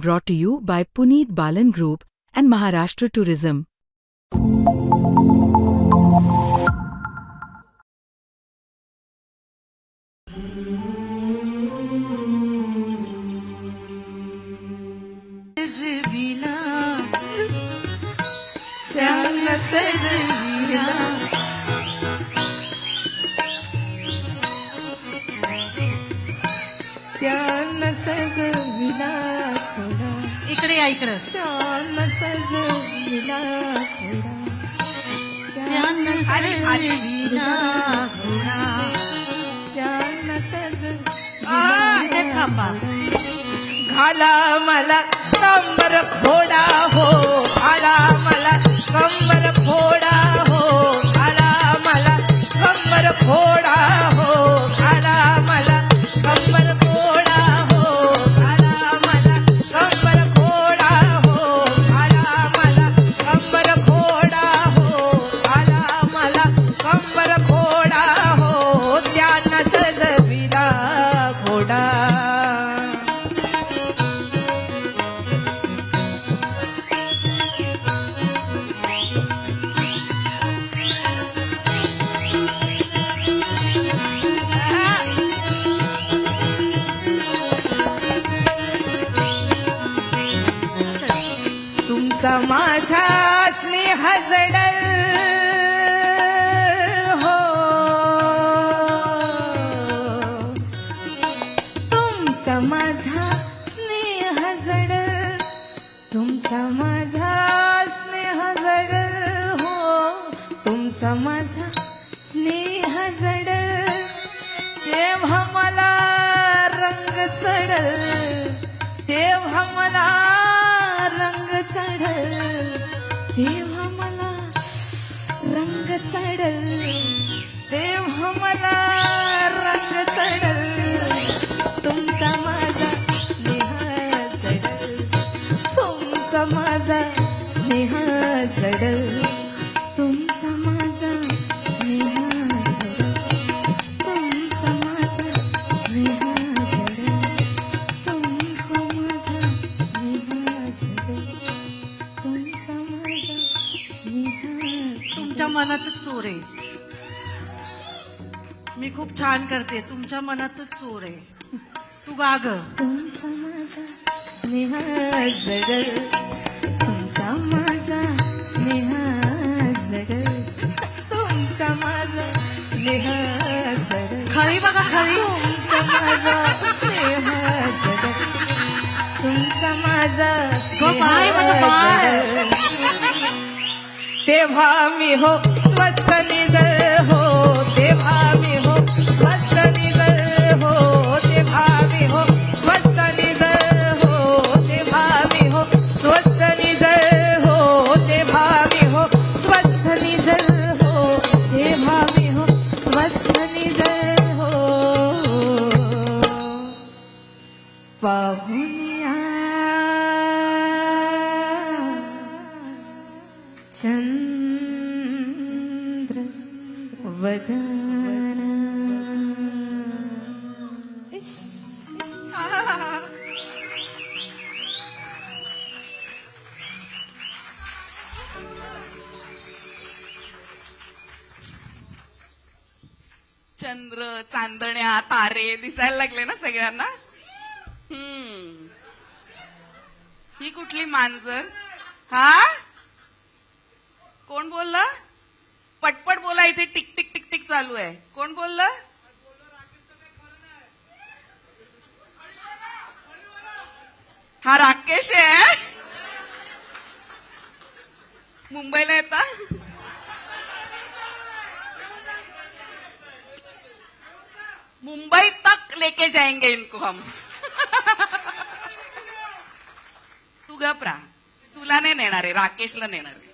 brought to you by Puneet Balan Group and Maharashtra Tourism. Yeah. त्यानं सजविला इकडे या इकडं. त्यानं सजविला थोडा त्यानं सजविला घोडा. त्यानं सजविला आ, इथे थांबा. घाला मला कंबर खोडा. असा माझा स्नेह जडल हो। तुमचा माझा स्नेह जडल तुमचा माझा स्नेह जडल हो। तुमचा माझा स्नेह जडल तेव्हा मला रंग चढल तेव्हा मला चढल. तेव्हा मला रंग चढल. तेव्हा मला रंग चढल. तुमचा माझा स्नेह चढल. तुमचा माझा स्नेह चढल. मनातच चोर आहे. मी खूप छान करते. तुमच्या मनातच चोर आहे. तू गा ग तुमचा माझा स्नेह तुमचा माझा स्नेह तुमचा माझा स्नेह खरी बघा खरी. तुमचा माझा स्नेह तुमचा माझा बाय, तेव्हा मी हो स्वस्त निजल हो तेव्हा चंद्र वदन। चंद्र चांदण्या तारे दिसायला लागले ना सगळ्यांना? हम्म. ही कुठली मांजर? हा? कोण बोलला? पटपट बोला इथे टिक टिक टिक टिक चालू आहे. कोण बोललं? हा राकेश आहे मुंबईला येता? मुंबई तक लेके जाएंगे इनको हम. तू गपरा तुला नाही नेणार आहे राकेशला नेणार आहे.